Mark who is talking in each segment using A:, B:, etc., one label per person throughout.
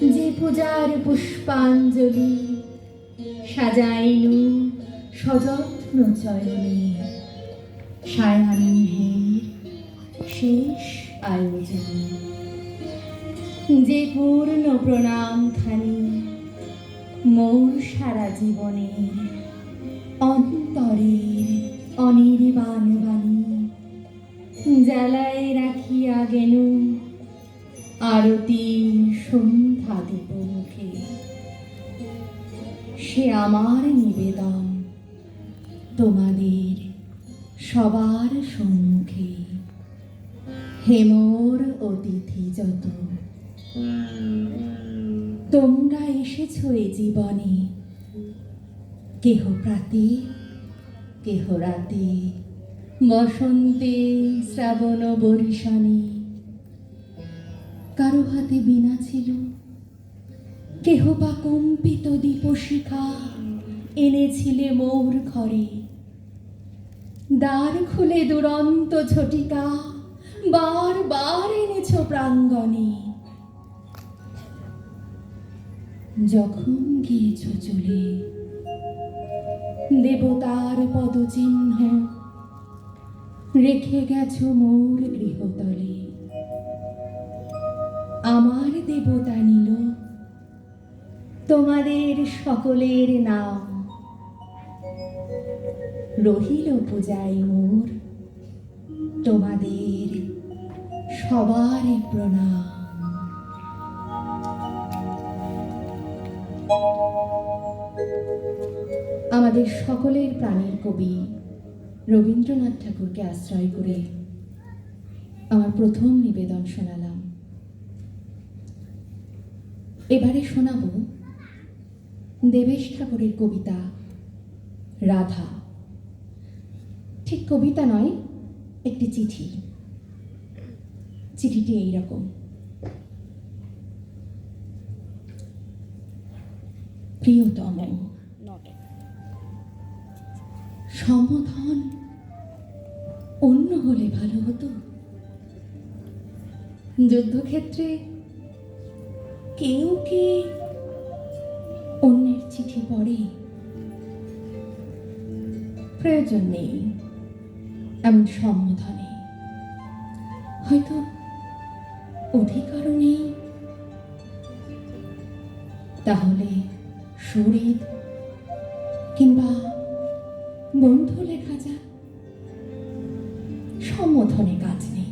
A: যে পূজার পুষ্পাঞ্জলি সাজাইনু সযত্ন চয়নে। শেষ আয়োজন। যে পূর্ণ প্রণাম খানি মোর সারা জীবনে। অন্তরের অনির্বাণ বাণী জ্বালায় রাখিয়া গেল আরতি সন্ধ্যা দেব মুখে। সে আমার নিবেদন তোমাদের সবার সম্মুখে। হেমোর অতিথি যত, তোমরা এসেছ এ জীবনে। কেহ প্রাতে, কেহ রাতে, বসন্তে, শ্রাবণ বরিশানে। কারও হাতে বিনা ছিল। কেহ বা কম্পিত দীপশিখা এনেছিলে মোর ঘরে। দ্বার খুলে দুরন্ত ঝটিকা বার বার এনেছ প্রাঙ্গণে। যখন গিয়েছ চলে, দেবতার পদচিহ্ন রেখে গেছ মৌর গৃহতলে। আমার দেবতা নিল, তোমাদের সকলের নাম। রহিল পূজায় মোর, তোমাদের সবার প্রণাম। আমাদের সকলের প্রাণের কবি রবীন্দ্রনাথ ঠাকুরকে আশ্রয় করে আমার প্রথম নিবেদন শোনালাম। এবারে শোনাব দেবেশ ঠাকুরের কবিতা রাধা। ঠিক কবিতা নয় একটি চিঠি। চিঠিটি এইরকম। প্রিয়তম সমাধান অন্য হলে ভালো হতো। যুদ্ধক্ষেত্রে কেউ কি অন্যের চিঠি পড়ে? প্রয়োজন নেই, এমন সম্বোধনে। হয়তো অধিকারও নেই। তাহলে শরীর কিংবা বন্ধু লেখা যাক। সম্বোধনে কাজ নেই।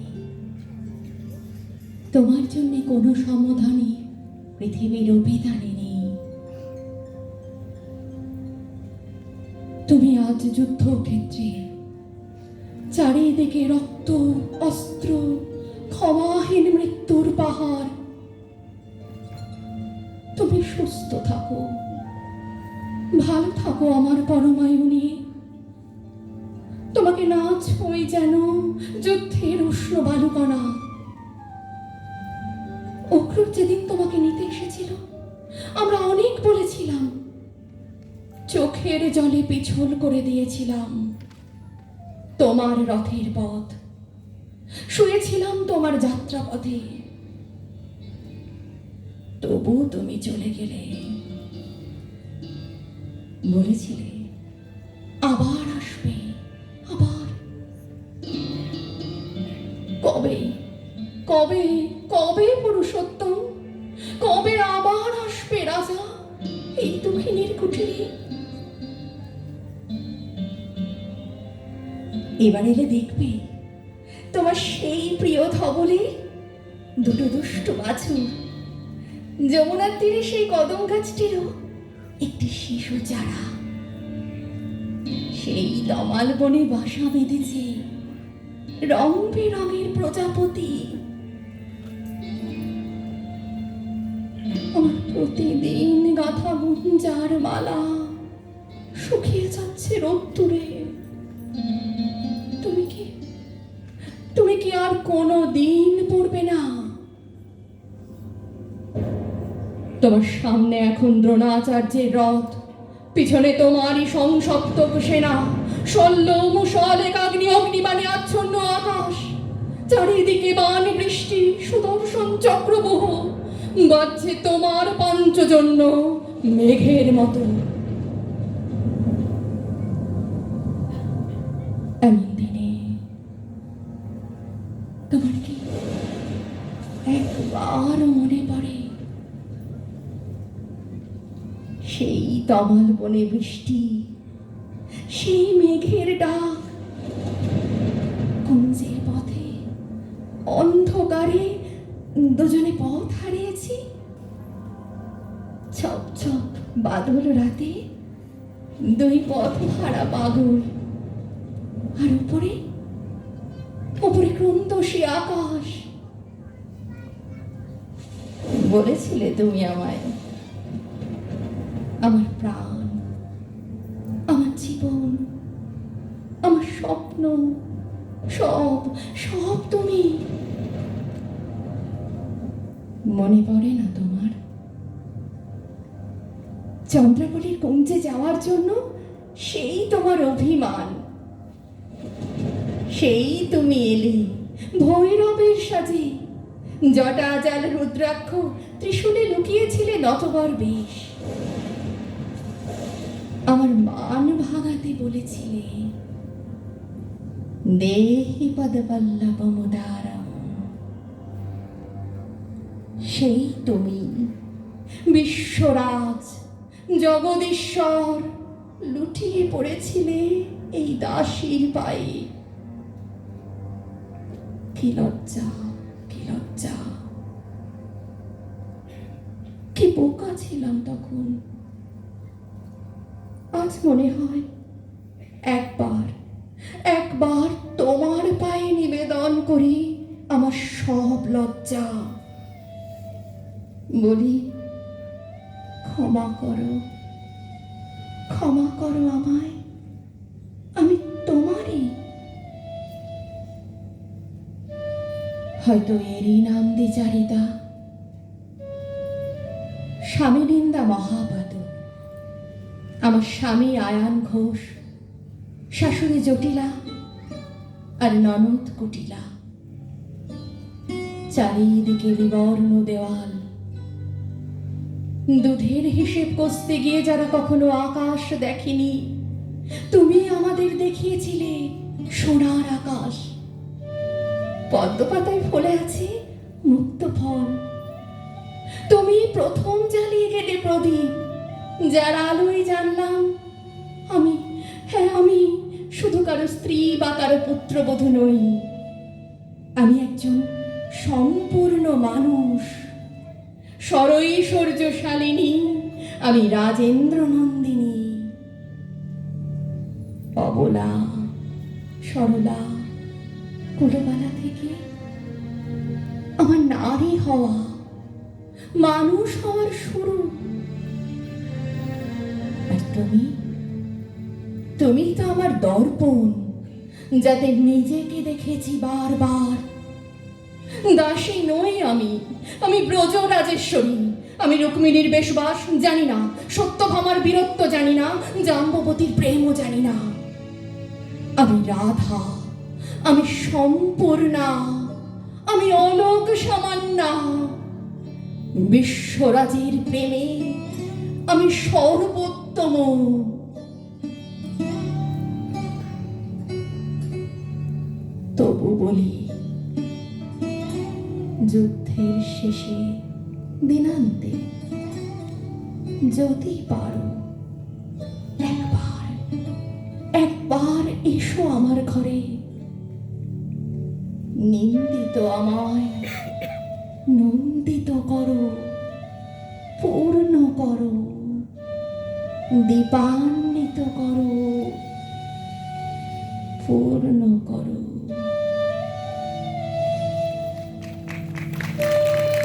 A: তোমার জন্য কোনো সমাধানই পৃথিবীর অভিধানে নেই তুমি আজ যুদ্ধক্ষেত্রে চারিদিকে রক্ত, অস্ত্র, ক্ষমাহীন মৃত্যুর পাহাড়। তুমি সুস্থ থাকো, ভালো থাকো আমার পরমায়ুনি। তোমাকে না ছুঁই যেন যুদ্ধের উষ্ণ বালুকণা। অক্রুর যেদিন তোমাকে এসেছিল। আমরা অনেক বলেছিলাম, চোখের জলে পিছল করে দিয়েছিলাম তোমার রথের পথ। শুয়েছিলাম তোমার যাত্রাপথে। তবু তুমি চলে গেলে। বলেছিলে, আবার আসবে, আবার। কবে? কবে? কবে পুরুষোত্তম এবার এলে দেখবে, তোমার সেই প্রিয় ধবলে দুটো দুষ্ট বাছুর। যমুনার তীরে সেই কদম গাছটিরও একটি শিশু চারা। সেই দমাল বনে বাসা বেঁধেছে রং বেরঙের প্রজাপতি গুঞ্জার মালা শুকিয়ে যাচ্ছে রোদ্দুরে তুমি কি তুমি কি আর কোনো দিন পড়বে না? তোমার সামনে এখন দ্রোণাচার্যের রথ, পিছনে তোমারই সংসপ্তক সেনা, শল্য মুসল একাগ্নি অগ্নিবাণে আচ্ছন্ন আকাশ, চারিদিকে বান বৃষ্টি, সুদর্শন চক্রবহ বাজছে তোমার পাঞ্চজন্য। মেঘের মতো এমন মনে পড়ে? সেই তমাল বনে বৃষ্টি, সেই মেঘের ডাক, কুঞ্জের পথে, অন্ধকারে দুজনে পথ হারিয়েছি? ছপ ছপ বাদল রাতে। দুই পথ হারা পাগল। আর উপরে? উপরে ক্রন্ত সে আকাশ। বলেছিলে তুমি আমায়। আমার প্রাণ, আমার জীবন, আমার স্বপ্ন, সব সব তুমি। মনে পড়ে না তোমার? চন্দ্রাবলীর কুঞ্জে যাওয়ার জন্য সেই তোমার অভিমান। সেই তুমি এলে ভৈরবের সাজে। জটা জাল রুদ্রাক্ষ ত্রিশূলে লুকিয়েছিলে নতবর বেশ। আমার মান ভাগাতে বলেছিলে, দেহি পদপল্লবমুদারম সেই তুমি, বিশ্বরাজ। জগদীশ্বর লুটিয়ে পড়েছিলে এই দাসীর পায়ে। কি লজ্জা কি লজ্জা। কি বোকা ছিলাম তখন। আজ মনে হয় একবার একবার তোমার পায়ে নিবেদন করি আমার সব লজ্জা। বলি ক্ষমা করো। ক্ষমা করো আমায়। আমি তোমারই। হয়তো এরই নাম দ্বিচারিতা। স্বামী নিন্দা মহাপাত আমার স্বামী আয়ান ঘোষ। শাশুড়ি জটিলা। আর ননদ কুটিলা। চারিদিকে বিবর্ণ দেওয়াল। দুধের হিসেব কষতে গিয়ে যারা কখনো আকাশ দেখেনি, তুমি আমাদের দেখিয়েছিলে সোনার আকাশ। পদ্ম পাতায় ফলে আছে মুক্ত ফল। তুমি প্রথম জ্বালিয়ে গেলে প্রদীপ, যার আলোই জানলাম আমি। হ্যাঁ আমি শুধু কারও স্ত্রী বা কারও পুত্রবধূ নই, আমি একজন সম্পূর্ণ মানুষ। সরৈশ্বর্যশালিনী আমি রাজেন্দ্র নন্দিনী অবলা, সরলা, কুলবালা থেকে আমার নারী হওয়া, মানুষ হওয়ার শুরু। আর তুমি? তুমি তো আমার দর্পণ, যাতে নিজেকে দেখেছি বারবার। দাসী নই আমি। আমি ব্রজ রাজেশ্বরী আমি রুক্মিণীর বেশবাস জানি না। সত্যভামার বীরত্ব জানি না। জাম্ববতীর প্রেমও জানি না। আমি রাধা। আমি সম্পূর্ণা। আমি অলোক সামান্না। বিশ্বরাজের প্রেমে আমি সর্বোত্তম। তবু বলি যুদ্ধের শেষে দিনান্তে যদি পারো, একবার একবার এসো আমার ঘরে। নিন্দিত আমায়, নন্দিত করো, পূর্ণ করো, দীপান্বিত করো। করো